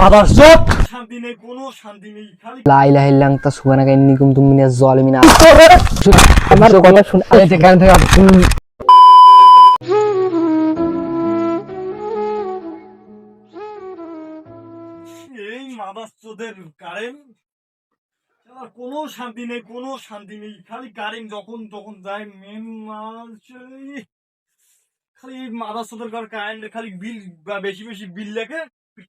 Mother শান্তি নেই কোনো শান্তি নেই খালি লা ইলাহা সুবহানাকা জালিমিন। আমার কথা শুনে আরে যেখান থেকে এই কারেন্ট। কোনো শান্তি নেই কোনো শান্তি নেই। খালি কারেন্ট যখন তখন যায় মেন খালি মাদার কার কারেন্ট? খালি বিল বেশি বেশি বিল লেগে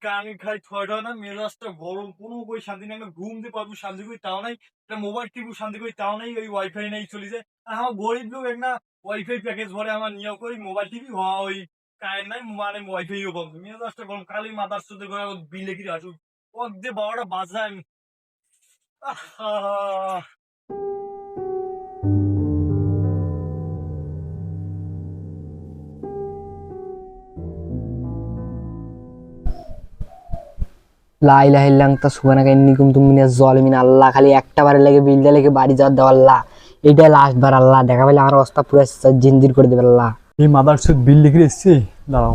কারেন্ট খালি থয় না মেজাজটা গরম, কোনো কই শান্তি নেই, আমি ঘুমতে পারব, শান্তি করি, তাও নাই, একটা মোবাইল টিপু শান্তি করি, তাও নাই, ওই ওয়াইফাই নেই, চলে যায়। আর আমার গরিব লোক একটা ওয়াইফাই প্যাকেজ ভরে আমার নিয়ে করি মোবাইল টিভি হওয়া ওই কারেন্ট নাই মানে ওয়াইফাইও বন্ধ। মেজাজটা গরম খালি মাদার চোদের করে বিল লেগে আসুক। অর্ধে বারোটা বাজায় আমি আহ লা ইলাহা ইল্লা আনতা সুবহানাকা ইন্নী কুনতু মিনাজ আল্লাহ খালি একটা বারে লাগে বিলটা লেগে বাড়ি যাওয়ার দাও আল্লাহ। লাস্ট বার আল্লাহ। দেখা পেলে আমার অবস্থা পুরো জিন্দির করে দেবে আল্লাহ। এই মাদার চোখ বিল লিখে দাঁড়াও।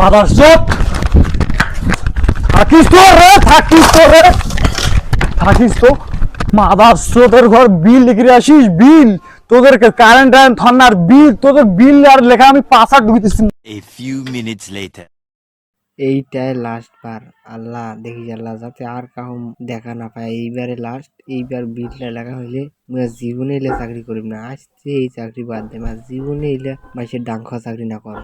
মাদার চোখ থাকিস তো রে, থাকিস তো রে। থাকিস তো। মাদার চোখের ঘর বিল লিখে আসিস, বিল। তোদের কারেন্ট টাইম থানার বিল তোদের বিল আর লেখা আমি পাঁচ হাট ঢুকিতেছি এ ফিউ মিনিটস লেটার এইটাই লাস্ট বার। আল্লাহ দেখি আল্লাহ যাতে আর কাউ দেখা না পায়। এইবারে লাস্ট এইবার বিলটা লেখা হইলে মুই জীবনে এলে চাকরি করিম না। আসছে এই চাকরি বাদ দে মা জীবনে এলে মাসের ডাং খাওয়া চাকরি না কর।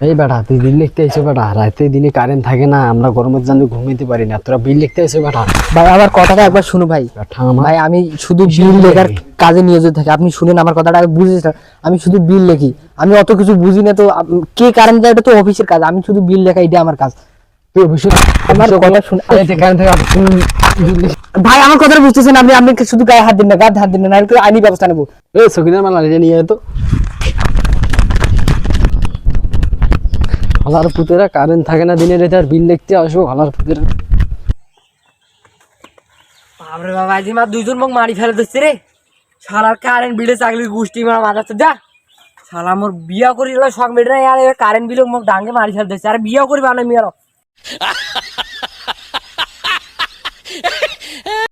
এই বেটা তুই বিল লিখতে এসে বেটা রাতে দিনে কারেন্ট থাকে না আমরা গরমের জন্য ঘুমাইতে পারি না তোরা বিল লিখতে এসে বেটা। ভাই আমার কথাটা একবার শুনো ভাই। ভাই আমি শুধু বিল লেখার কাজে নিয়োজিত থাকি। আপনি শুনেন আমার কথাটা বুঝেছেন আমি শুধু বিল লেখি। আমি অত কিছু বুঝি না তো কে কারেন্ট দেয় এটা তো অফিসের কাজ। আমি শুধু বিল লেখা এটা আমার কাজ। আমার কথা শুনে ভাই আমার কথাটা বুঝতেছেন আপনি আপনি শুধু গায়ে হাত দিন না? গায়ে হাত দিন না তো আইনি ব্যবস্থা নেব। এই সকিনার মালা নিয়ে যেত হালার পুতেরা কারেন্ট থাকে না দিনের এটার বিল দেখতে আসব ভালার পুতেরা। আমরে বাবা আজি মা দুইজন মোক মারি ফেলে দিচ্ছে রে। শালার কারেন্ট বিলে চাকরি গোষ্ঠী মারা মাথাতে যা। শালা মোর বিয়া করি শখ মেটে না আর কারেন্ট বিলে মোক ডাঙ্গে মারি ফেলে দিচ্ছে। আর বিয়া করি বানাই মিয়ার।